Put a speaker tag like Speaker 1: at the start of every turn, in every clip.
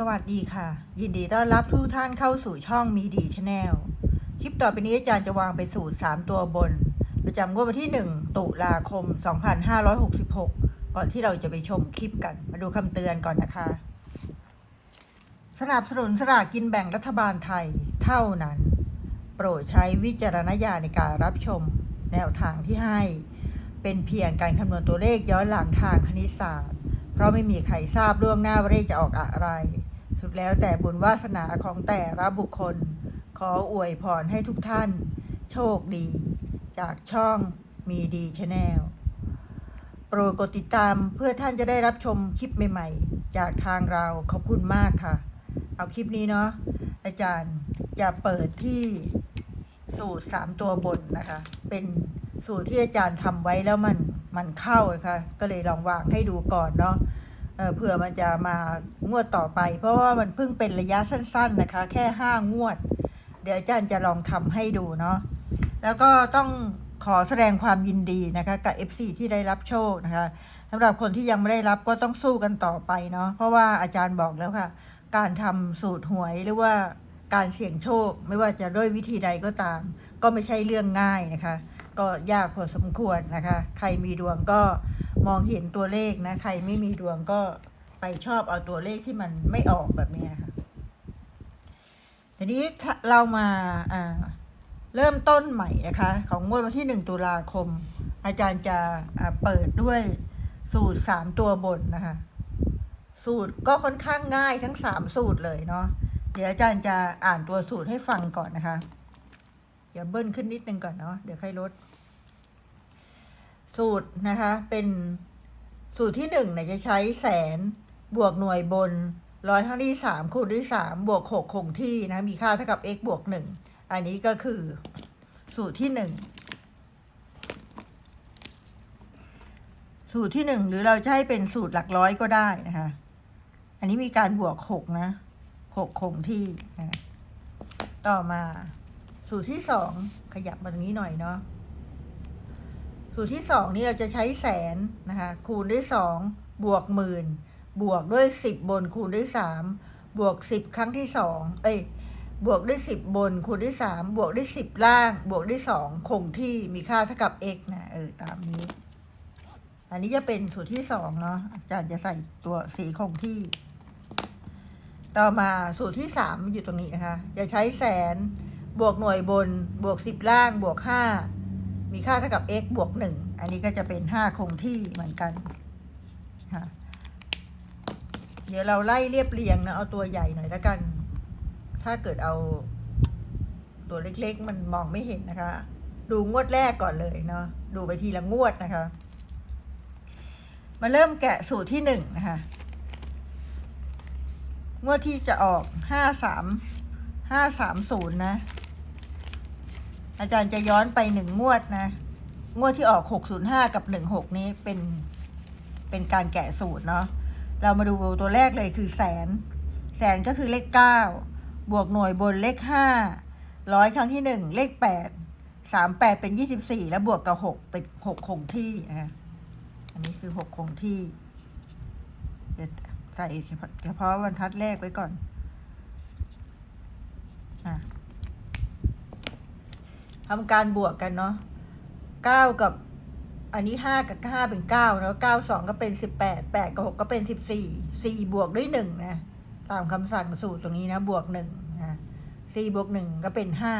Speaker 1: สวัสดีค่ะ ยินดีต้อนรับทุกท่านเข้าสู่ช่องมีดีชาแนลคลิปต่อไปนี้อาจารย์จะวางไปสูตร 3 ตัวบน ประจำงวดวันที่ 1 ตุลาคม 2566 ก่อนที่เราจะไปชมคลิปกัน มาดูคำเตือนก่อนนะคะ สนับสนุนสลากกินแบ่งรัฐบาลไทยเท่านั้น โปรดใช้วิจารณญาณในการรับชม แนวทางที่ให้ เป็นเพียงการคำนวณตัวเลขย้อนหลังทางคณิตศาสตร์ เพราะไม่มีใครทราบล่วงหน้าว่าเลขจะออกอะไร สุดแล้วแต่บุญวาสนาของแต่ละบุคคล ขออวยพรให้ทุกท่าน โชคดี จากช่องมีดีชาแนลโปรดกดติดตามเพื่อท่านจะได้รับชมคลิปใหม่ๆ จากทางเราขอบคุณมากค่ะ เอาคลิปนี้เนาะอาจารย์จะเปิดที่สูตร3ตัวบนนะคะ เป็นสูตรที่อาจารย์ทำไว้แล้วมันมันเข้านะคะ ก็เลยลองวางให้ดูก่อนเนาะ เเผื่อมันจะมางวดต่อไป เพราะว่ามันเพิ่งเป็นระยะสั้น ๆนะคะ แค่5งวด เดี๋ยวอาจารย์จะลองทำให้ดูเนาะแล้วก็ต้องขอแสดงความยินดีนะคะกับ FC ที่ได้รับโชคนะคะสำหรับคนที่ยังไม่ได้รับก็ต้องสู้กันต่อไปเนาะเพราะว่าอาจารย์บอกแล้วค่ะ การทำสูตรหวยหรือว่าการเสี่ยงโชค ไม่ว่าจะด้วยวิธีใดก็ตาม ก็ไม่ใช่เรื่องง่ายนะคะ ก็ยากพอสมควรนะคะ ใครมีดวงก็มองเห็นตัวเลขนะ ใครไม่มีดวงก็ไปชอบเอาตัวเลขที่มันไม่ออกแบบนี้นะคะทีนี้เรามาเริ่มต้นใหม่นะคะ ของงวดวันที่หนึ่งตุลาคม อาจารย์จะเปิดด้วยสูตรสามตัวบนนะคะ สูตรก็ค่อนข้างง่ายทั้งสามสูตรเลยเนาะเดี๋ยวอาจารย์จะอ่านตัวสูตรให้ฟังก่อนนะคะ ดี๋ยวเบิ้ลขึ้นนิดนึงก่อนเนาะเดี๋ยวค่อยลด สูตรนะคะ เป็นสูตรที่หนึ่งเนี่ยจะใช้แสนบวกหน่วยบนร้อยครั้งที่สามคูณด้วยสามบวกหกคงที่นะ มีค่าเท่ากับ x บวกหนึ่งอันนี้ก็คือสูตรที่หนึ่งสูตรที่หนึ่งหรือเราจะให้เป็นสูตรหลักร้อยก็ได้นะคะ อันนี้มีการบวกหกนะหกคงที่นะต่อมา สูตรที่สองขยับมาตรงนี้หน่อยเนาะสูตรที่สองนี่เราจะใช้แสนนะคะคูณด้วยสองบวกหมื่นบวกด้วยสิบบนคูณด้วยสามบวกสิบครั้งที่สองเอ้ยบวกด้วยสิบบนคูณด้วยสามบวกด้วยสิบล่าง บวกด้วยสองคงที่มีค่าเท่ากับ x นะเออตามนี้ อันนี้จะเป็นสูตรที่สองเนาะอาจารย์จะใส่ตัวสีคงที่ ต่อมาสูตรที่สามอยู่ตรงนี้นะคะ จะใช้แสน บวกหน่วยบน บวกสิบล่าง บวกห้ามีค่าเท่ากับ x บวกหนึ่งอันนี้ก็จะเป็นห้าคงที่เหมือนกันค่ะเดี๋ยวเราไล่เรียบเรียงนะ เอาตัวใหญ่หน่อยล้วกัน ถ้าเกิดเอาตัวเล็กๆ มันมองไม่เห็นนะคะ ดูงวดแรกก่อนเลยเนาะ ดูไปทีละงวดนะคะ มาเริ่มแกะสูตรที่หนึ่งนะคะ งวดที่จะออกห้าสามห้าสามศูนย์นะ อาจารย์จะย้อนไปหนึ่งงวดนะ งวดที่ออกหกศูนย์ห้ากับหนึ่งหกนี้เป็นเป็นการแกะสูตรเนาะเรามาดูตัวแรกเลยคือแสน แสนก็คือเลขเก้าบวกหน่วยบนเลขห้าร้อยครั้งที่หนึ่งเลขแปดสามแปดเป็นยี่สิบสี่แล้วบวกกับหกเป็นหกคงที่นะอันนี้คือหกคงที่เดใส่เฉพาะบรรทัดแรกไว้ก่อน อะ ทำการบวกกันเนาะเก้ากับอันนี้ห้ากับห้าเป็นเก้าแล้วเก้าสองก็เป็นสิบแปดแปดกับหกก็เป็นสิบสี่สี่บวกด้วยหนึ่งนะตามคำสั่งสูตรตรงนี้นะบวกหนึ่งนะสี่บวกหนึ่งก็เป็นห้า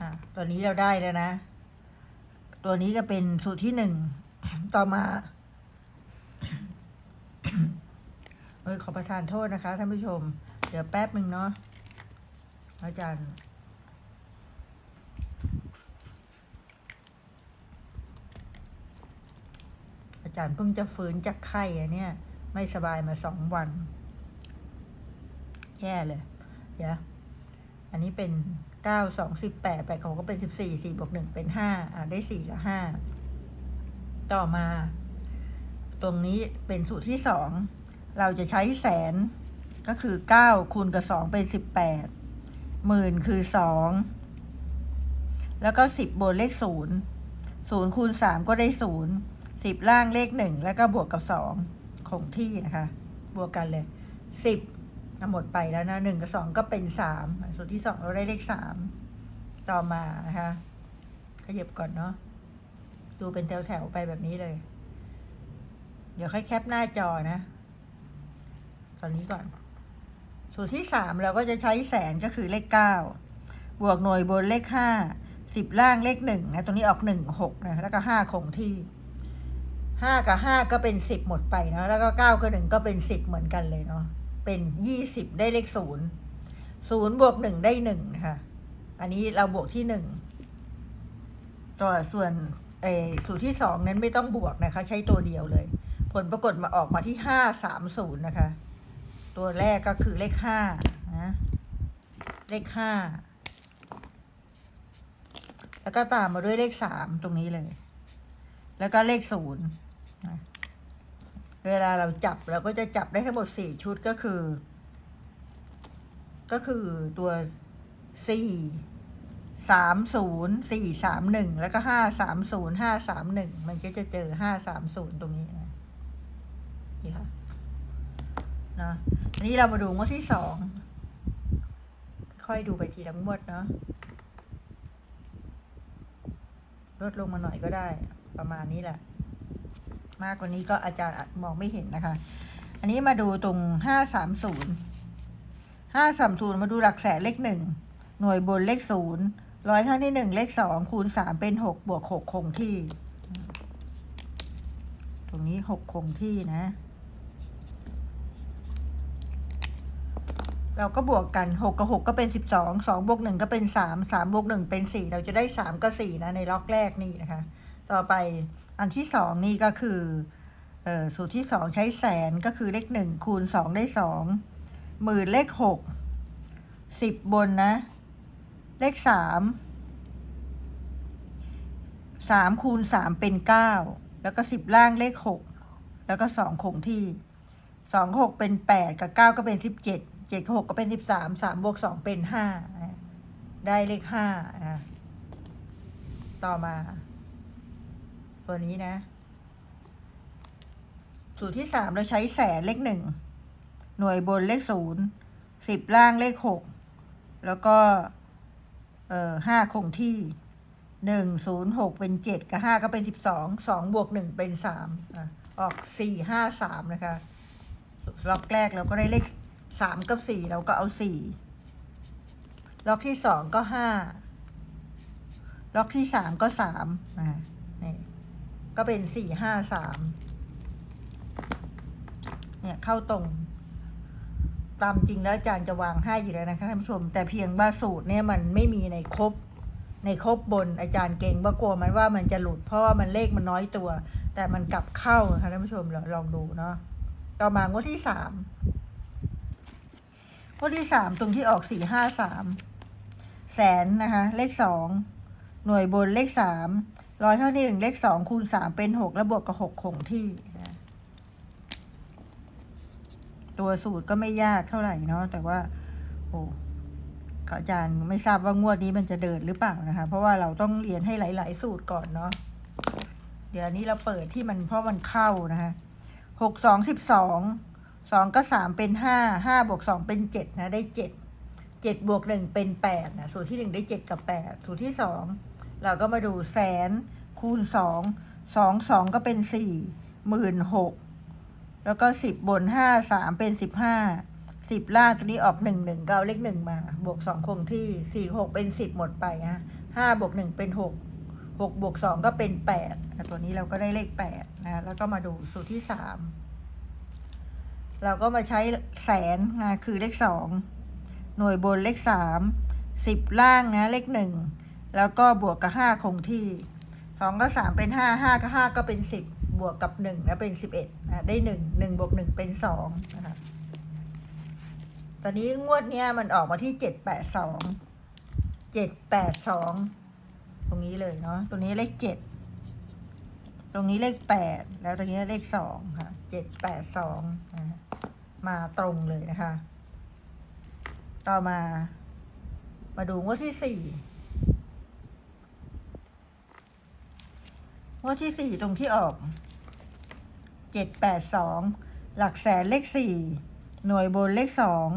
Speaker 1: อะตัวนี้เราได้แล้วนะ ตัวนี้ก็เป็นสูตรที่หนึ่งต่อมาเอ้ยขอประทานโทษนะคะท่านผู้ชม เดี๋ยวแป๊บหนึ่งเนาะอาจารย์ อาจารย์เพิ่งจะฟื้นจากไข้อะเนี่ย ไม่สบายมาสองวัน แย่เลย เดี๋ยว อันนี้เป็นเก้าสองสิบแปดแปดของก็เป็นสิบสี่สี่บวกหนึ่งเป็นห้าอ่าได้สี่กับห้าต่อมา ตรงนี้เป็นสูตรที่สองเราจะใช้แสนก็คือเก้าคูณกับสองเป็นสิบแปดหมื่นคือสองแล้วก็สิบบนเลขศูนย์ศูนย์คูณสามก็ได้ศูนย์ สิบล่างเลขหนึ่งแล้วก็บวกกับสองคงที่นะคะ บวกกันเลยสิบหมดไปแล้วนะหนึ่งกับสองก็เป็นสามสูตรที่สองเราได้เลขสามต่อมานะคะขยับก่อนเนาะดูเป็นแถวๆไปแบบนี้เลย เดี๋ยวค่อยแคปหน้าจอนะ ตอนนี้ก่อน สูตรที่สามเราก็จะใช้แสนก็คือเลขเก้าบวกหน่วยบนเลขห้าสิบล่างเลขหนึ่งนะตรงนี้ออกหนึ่งหกนะแล้วก็ห้าคงที่ ห้ากับห้าก็เป็นสิบหมดไปเนาะแล้วก็เก้ากับหนึ่งก็เป็นสิบเหมือนกันเลยเนาะเป็นยี่สิบได้เลขศูนย์ศูนย์บวกหนึ่งได้หนึ่งนะคะอันนี้เราบวกที่หนึ่งตัวส่วนเอสูตรที่สองนั้นไม่ต้องบวกนะคะ ใช้ตัวเดียวเลย ผลปรากฏมาออกมาที่ห้าสามศูนย์นะคะ ตัวแรกก็คือเลขห้านะเลขห้าแล้วก็ตามมาด้วยเลขสามตรงนี้เลย แล้วก็เลขศูนย์เวลาเราจับเราก็จะจับได้ทั้งหมดสี่ชุดก็คือ ก็คือตัวสี่สามศูนย์สี่สามหนึ่งแล้วก็ห้าสามศูนย์ห้าสามหนึ่งมันก็จะเจอห้าสามศูนย์ตรงนี้นะนี่ค่ะนะอันนี้เรามาดูงวดที่สองค่อยดูไปทีละงวดเนาะลดลงมาหน่อยก็ได้ ประมาณนี้แหละ มากกว่านี้ก็อาจารย์มองไม่เห็นนะคะ อันนี้มาดูตรงห้าสามศูนย์ห้าสามศูนย์มาดูหลักแสนเลขหนึ่งหน่วยบนเลขศูนย์ร้อยครั้งที่หนึ่งเลขสองคูณสามเป็นหกบวกหกคงที่ ตรงนี้หกคงที่นะ เราก็บวกกันหกกับหกก็เป็นสิบสองสองบวกหนึ่งก็เป็นสามสามบวกหนึ่งเป็นสี่เราจะได้สามกับสี่นะในล็อกแรกนี่นะคะ ต่อไปอันที่สองนี่ก็คือเออสูตรที่สองใช้แสนก็คือเลขหนึ่งคูณสองได้สองหมื่นเลขหกสิบบนนะ เลขสามสามคูณสามเป็นเก้าแล้วก็สิบล่างเลขหกแล้วก็สองคงที่สองหกเป็นแปดกับเก้าก็เป็นสิบเจ็ดเจ็ดกับหกก็เป็นสิบสามสามบวกสองเป็นห้าได้เลขห้าต่อมา ตัวนี้นะ สูตรที่สามเราใช้แสนเลขหนึ่ง หน่วยบนเลขศูนย์สิบล่างเลขหก แล้วก็ เอ่อห้าคงที่หนึ่งศูนย์หกเป็นเจ็ดกับห้าก็เป็นสิบสองสองบวกหนึ่งเป็นสามอออกสี่ห้าสามนะคะล็อกแรกเราก็ได้เลขสามกับสี่เราก็เอาสี่ล็อกที่สองก็ห้าล็อกที่สามก็สามอ่านี่ ก็เป็นสี่ห้าสามเนี่ยเข้าตรง ตามจริงแล้วอาจารย์จะวางให้อยู่แล้วนะคะท่านผู้ชม แต่เพียงว่าสูตรเนี่ยมันไม่มีในครบในครบบนอาจารย์เก่งว่ากลัวมันว่ามันจะหลุดเพราะว่ามันเลขมันน้อยตัว แต่มันกลับเข้านะคะท่านผู้ชมลองลองดูเนาะต่อมางวดที่สามงวดที่สามตรงที่ออกสี่ห้าสามแสนนะคะ เลขสองหน่วยบนเลขสาม ร้อยเท่าที่หนึ่งเลขสองคูณสามเป็นหกแล้วบวกกับหกคงที่นะตัวสูตรก็ไม่ยากเท่าไหร่เนาะแต่ว่า โอ้อาจารย์ไม่ทราบว่างวดนี้มันจะเดินหรือเปล่านะคะ เพราะว่าเราต้องเรียนให้หลาย ๆ สูตรก่อนเนาะเดี๋ยวนนี้เราเปิดที่มันเพราะมันเข้านะคะหกสองสิบสองสองก็สามเป็นห้าห้าบวกสองเป็นเจ็ดนะได้เจ็ดเจ็ดบวกหนึ่งเป็นแปดนะสูตรที่หนึ่งได้เจ็ดกับแปดสูตรที่สอง เราก็มาดูแสนคูณสองสองสองก็เป็นสี่หมื่นหกแล้วก็สิบบนห้าสามเป็นสิบห้าสิบล่างตัวนี้ออกหนึ่งหนึ่งก็เอาเลขหนึ่งมา บวกสองคงที่สี่หกเป็นสิบหมดไปฮะห้าบวกหนึ่งเป็นหกหกบวกสองก็เป็นแปดตัวนี้เราก็ได้เลขแปดนะ แล้วก็มาดูสูตรที่สามเราก็มาใช้แสนนะคือเลขสองหน่วยบนเลขสามสิบล่างนะเลขหนึ่ง แล้วก็บวกกับห้าคงที่สองก็สามเป็นห้าห้าก็ห้าก็เป็นสิบบวกกับหนึ่งนะเป็นสิบเอ็ดนะได้หนึ่งหนึ่งบวกหนึ่งเป็นสองนะคะตอนนี้งวดเนี้ยมันออกมาที่เจ็ดแปดสองเจ็ดแปดสองตรงนี้เลยเนาะตรงนี้เลขเจ็ดตรงนี้เลขแปดแล้วตรงนี้เลขสองค่ะเจ็ดแปดสองมาตรงเลยนะคะ ต่อมา มาดูงวดที่สี่ งวดที่สี่ตรงที่ออกเจ็ดแปดสองหลักแสนเลขสี่หน่วยบนเลขสอง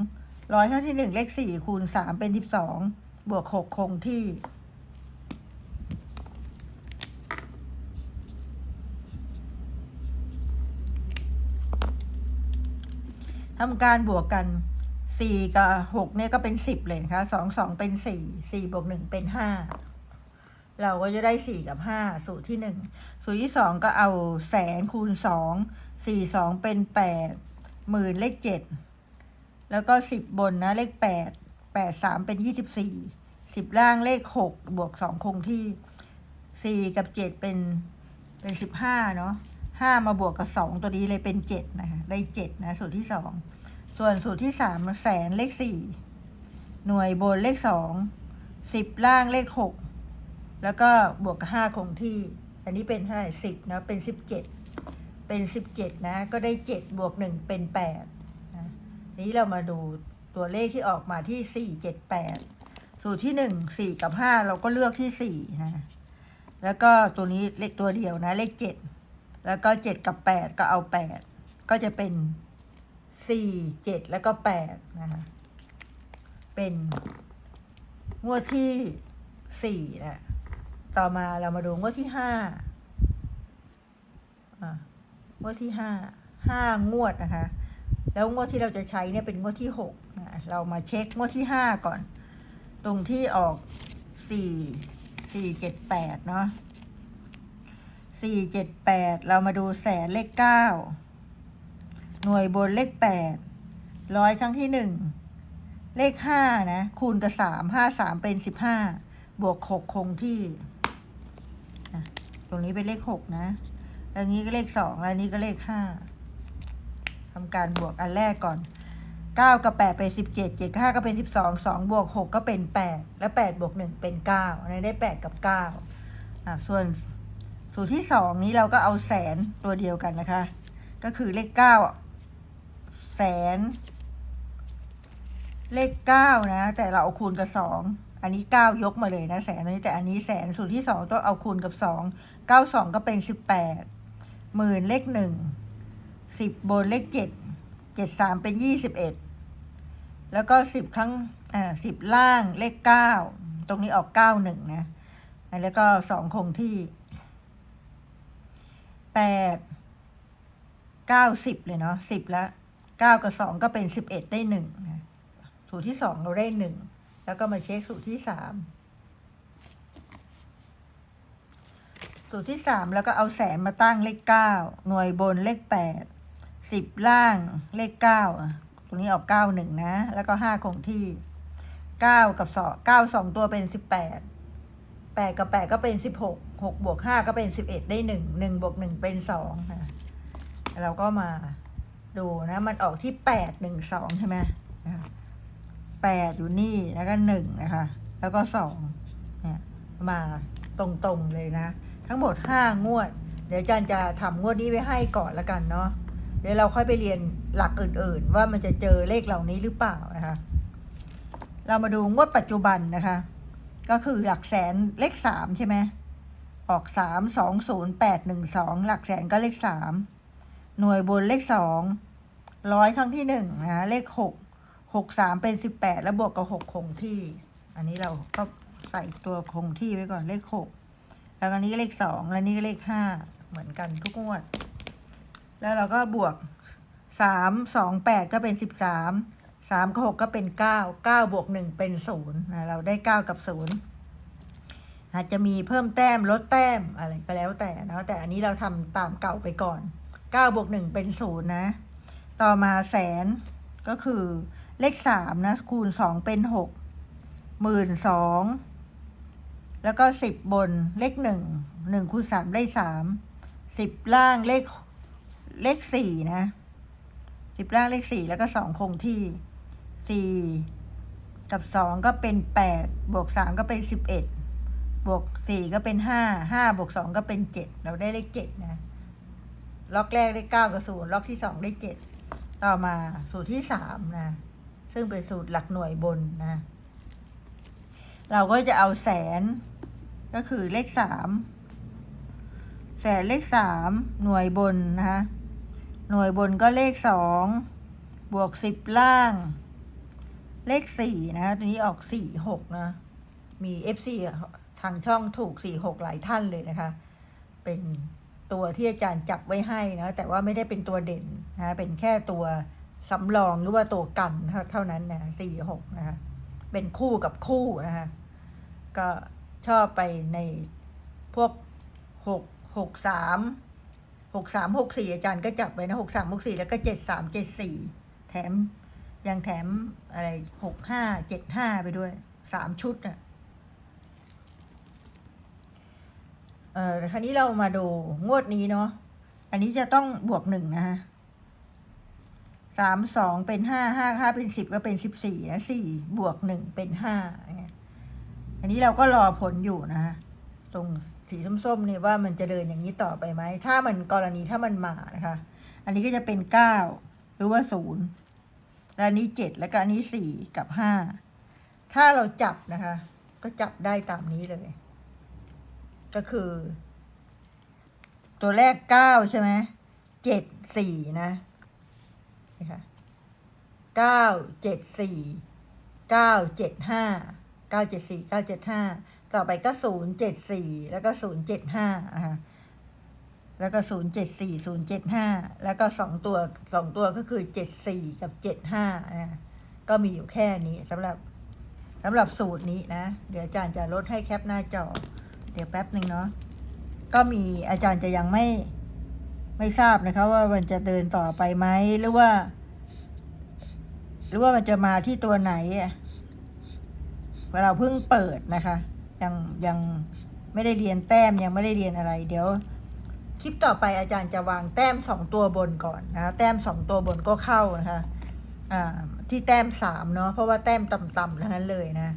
Speaker 1: ร้อยครั้งที่หนึ่งเลขสี่คูณสามเป็นสิบสองบวกหกคงที่ทำการบวกกันสี่กับหกเนี่ยก็เป็นสิบเลยนะคะสองสองเป็นสี่สี่บวกหนึ่งเป็นห้า เราก็จะได้สี่กับห้าสูตรที่หนึ่งสูตรที่สองก็เอาแสนคูณสองสี่สองเป็นแปดหมื่นเลขเจ็ดแล้วก็สิบบนนะเลขแปดแปดสามเป็นยี่สิบสี่สิบล่างเลขหกบวกสองคงที่สี่กับเจ็ดเป็นเป็นสิบห้าเนาะห้ามาบวกกับสองตัวนี้เลยเป็นเจ็ดนะคะได้เจ็ดนะสูตรที่สองส่วนสูตรที่สามแสนเลขสี่หน่วยบนเลขสองสิบล่างเลขหก แล้วก็บวกกับห้าคงที่ อันนี้เป็นเท่าไหร่สิบนะเป็นสิบเจ็ดเป็นสิบเจ็ดนะ ก็ได้เจ็ดบวกหนึ่งเป็นแปดนะทีนี้เรามาดูตัวเลขที่ออกมาที่สี่เจ็ดแปดสูตรที่หนึ่งสี่กับห้าเราก็เลือกที่สี่นะแล้วก็ตัวนี้เลขตัวเดียวนะ เลขเจ็ดแล้วก็เจ็ดกับแปดก็เอาแปดก็จะเป็นสี่เจ็ดแล้วก็แปดนะคะเป็นงวดที่สี่นะ ต่อมาเรามาดูงวดที่ห้างวดที่ห้าห้างวดนะคะ แล้วงวดที่เราจะใช้เนี่ยเป็นงวดที่หกนะเรามาเช็คงวดที่ห้าก่อน ตรงที่ออกสี่สี่เจ็ดแปดเนาะสี่เจ็ดแปดเรามาดูแสนเลขเก้าหน่วยบนเลขแปดร้อยครั้งที่หนึ่งเลขห้านะ คูณกับสามห้าสามเป็นสิบห้าบวกหกคงที่ ตรงนี้เป็นเลขหกนะแล้วนี้ก็เลขสองแล้วนี้ก็เลขห้าทำการบวกอันแรกก่อนเก้ากับแปดเป็นสิบเจ็ดเจ็ดห้าก็เป็นสิบสองสองบวกหกก็เป็นแปดและแปดบวกหนึ่งเป็นเก้าอันนี้ได้แปดกับเก้าอะส่วนสูตรที่สองนี้เราก็เอาแสนตัวเดียวกันนะคะ ก็คือเลขเก้าแสน เลขเก้านะ แต่เราเอาคูณกับสอง อันนี้เก้ายกมาเลยนะแสนอันนี้แต่อันนี้แสนสูตรที่สองต้องเอาคูณกับสองเก้าสองก็เป็นสิบแปดหมื่นเลขหนึ่งสิบบนเลขเจ็ดเจ็ดสามเป็นยี่สิบเอ็ดแล้วก็สิบครั้งอ่าสิบล่างเลขเก้าตรงนี้ออกเก้าหนึ่งนะ แล้วก็สองคงที่แปดเก้าสิบเลยเนาะสิบละเก้ากับสองก็เป็นสิบเอ็ดได้หนึ่งนะสูตรที่สองเราได้หนึ่ง แล้วก็มาเช็คสูตรที่สามสูตรที่สามแล้วก็เอาแสนมาตั้งเลขเก้าหน่วยบนเลขแปดสิบล่างเลขเก้าตรงนี้ออกเก้าหนึ่งนะ แล้วก็ห้าคงที่เก้ากับสองเก้าสองตัวเป็นสิบแปดแปดกับแปดก็เป็นสิบหกหกบวกห้าก็เป็นสิบเอ็ดได้หนึ่งหนึ่งบวกหนึ่งเป็นสองนะเราก็มาดูนะ มันออกที่แปดหนึ่งสองใช่ไหม แปดอยู่นี่แล้วก็หนึ่งนะคะ แล้วก็สองเนี่ยมาตรงๆเลยนะ ทั้งหมดห้างวด เดี๋ยวอาจารย์จะทำงวดนี้ไว้ให้ก่อนละกันเนาะเดี๋ยวเราค่อยไปเรียนหลักอื่นๆ ว่ามันจะเจอเลขเหล่านี้หรือเปล่านะคะ เรามาดูงวดปัจจุบันนะคะ ก็คือหลักแสนเลขสามใช่ไหมออกสามสองศูนย์แปดหนึ่งสองหลักแสนก็เลขสามหน่วยบนเลขสองร้อยครั้งที่หนึ่งนะเลขหก หกสามเป็นสิบแปดแล้วบวกกับหกคงที่ อันนี้เราก็ใส่ตัวคงที่ไว้ก่อนเลขหกแล้วอันนี้เลขสองแล้วนี่เลขห้าเหมือนกันทุกงวด แล้วเราก็บวกสามสองแปดก็เป็นสิบสามสามกับหกก็เป็นเก้าเก้าบวกหนึ่งเป็นศูนย์นะเราได้เก้ากับศูนย์อาจจะมีเพิ่มแต้มลดแต้มอะไรก็แล้วแต่นะแต่อันนี้เราทำตามเก่าไปก่อนเก้าบวกหนึ่งเป็นศูนย์นะ ต่อมาแสนก็คือ เลขสามนะ คูณสองเป็นหกหมื่นสองแล้วก็สิบบนเลขหนึ่งหนึ่งคูณสามได้สามสิบล่างเลขเลขสี่นะสิบล่างเลขสี่แล้วก็สองคงที่สี่กับสองก็เป็นแปดบวกสามก็เป็นสิบเอ็ดบวกสี่ก็เป็นห้าห้าบวกสองก็เป็นเจ็ดเราได้เลขเจ็ดนะ ล็อกแรกได้เก้ากับศูนย์ล็อกที่สองได้เจ็ดต่อมาสูตรที่สามนะ ซึ่งเป็นสูตรหลักหน่วยบนนะ เราก็จะเอาแสน ก็คือเลขสามแสนเลขสามหน่วยบนนะคะหน่วยบนก็เลขสองบวกสิบล่าง เลขสี่นะตัวนี้ออกสี่หกนะ มีเอฟซีทางช่องถูกสี่หกหลายท่านเลยนะคะ เป็นตัวที่อาจารย์จับไว้ให้นะ แต่ว่าไม่ได้เป็นตัวเด่นนะ เป็นแค่ตัว สำรองหรือว่าตัวกันเท่านั้นนะสี่หกนะคะเป็นคู่กับคู่นะคะก็ชอบไปในพวกหกหกสามหกสามหกสี่อาจารย์ก็จับไว้นะหกสามหกสี่แล้วก็เจ็ดสามเจ็ดสี่แถมยังแถมอะไรหกห้าเจ็ดห้าไปด้วยสามชุดอะเอ่อคราวนี้เรามาดูงวดนี้เนาะอันนี้จะต้องบวกหนึ่งนะฮะ สามสองเป็นห้าห้าห้าเป็นสิบก็เป็นสิบสี่นะสี่บวกหนึ่งเป็นห้าเนี่ยอันนี้เราก็รอผลอยู่นะฮะตรงสีส้มๆเนี่ยว่ามันจะเดินอย่างนี้ต่อไปไหม ถ้ามันกรณีถ้ามันมานะคะ อันนี้ก็จะเป็นเก้าหรือว่าศูนย์แล้วนนี้เจ็ดแล้วก็อันนี้สี่กับห้าถ้าเราจับนะคะ ก็จับได้ตามนี้เลย ก็คือ ตัวแรกเก้าใช่ไหมเจ็ดสี่นะ นี่ค่ะเก้าเจ็ดสี่เก้าเจ็ดห้าเก้าเจ็ดสี่เก้าเจ็ดห้าต่อไปก็ศูนย์เจ็ดสี่แล้วก็ศูนย์เจ็ดห้านะคะแล้วก็ศูนย์เจ็ดสี่ศูนย์เจ็ดห้าแล้วก็สองตัวสองตัวก็คือเจ็ดสี่กับเจ็ดห้านะก็มีอยู่แค่นี้สำหรับสำหรับสูตรนี้นะ เดี๋ยวอาจารย์จะลดให้แคปหน้าจอ เดี๋ยวแป๊บหนึ่งเนาะก็มีอาจารย์จะยังไม่ ไม่ทราบนะคะว่ามันจะเดินต่อไปไหมหรือว่า หรือว่ามันจะมาที่ตัวไหนเราเพิ่งเปิดนะคะ ยังยังไม่ได้เรียนแต้มยังไม่ได้เรียนอะไร เดี๋ยวคลิปต่อไปอาจารย์จะวางแต้มสองตัวบนก่อนนะคะแต้มสองตัวบนก็เข้านะคะอ่าที่แต้มสามเนาะเพราะว่าแต้มต่ำๆทั้งนั้นเลยนะ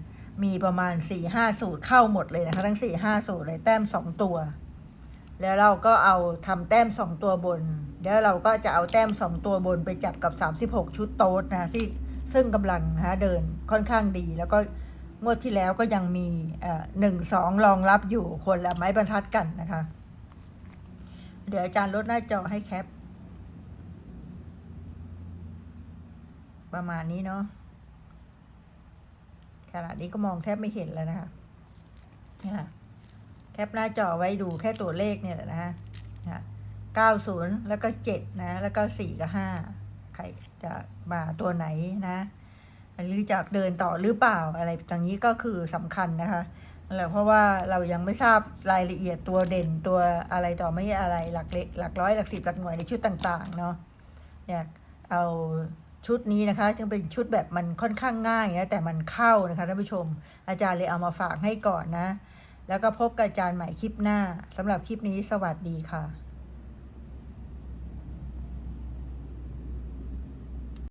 Speaker 1: มีประมาณสี่ห้าสูตรเข้าหมดเลยนะคะ ทั้งสี่ห้าสูตรเลยแต้มสองตัว แล้วเราก็เอาทำแต้มสองตัวบน แล้วเราก็จะเอาแต้มสองตัวบนไปจับกับสามสิบหกชุดโต๊ดนะที่ซึ่งกำลังนะคะเดินค่อนข้างดี แล้วก็งวดที่แล้วก็ยังมีหนึ่งสองรองรับอยู่คนละไม้บรรทัดกันนะคะ เดี๋ยวอาจารย์ลดหน้าจอให้แคป ประมาณนี้เนาะขณะนี้ก็มองแทบไม่เห็นแล้วนะคะนะคะ แคปหน้าจอไว้ดูแค่ตัวเลขเนี่ยแหละนะฮะเก้าศูนย์แล้วก็เจ็ดนะ แล้วก็สี่กับห้าใครจะมาตัวไหนนะ หรือจะเดินต่อหรือเปล่าอะไรตรงนี้ก็คือสำคัญนะคะแล้วเพราะว่าเรายังไม่ทราบรายละเอียดตัวเด่นตัวอะไรต่อไม่อะไรหลักเล็กหลักร้อยหลักสิบหลักหน่วยในชุดต่างๆเนาะเนี่ยเอาชุดนี้นะคะ จึงเป็นชุดแบบมันค่อนข้างง่ายนะแต่มันเข้านะคะท่านผู้ชมอาจารย์เลยเอามาฝากให้ก่อนนะ แล้วก็พบกับอาจารย์ใหม่คลิปหน้าสำหรับคลิปนี้สวัสดีค่ะ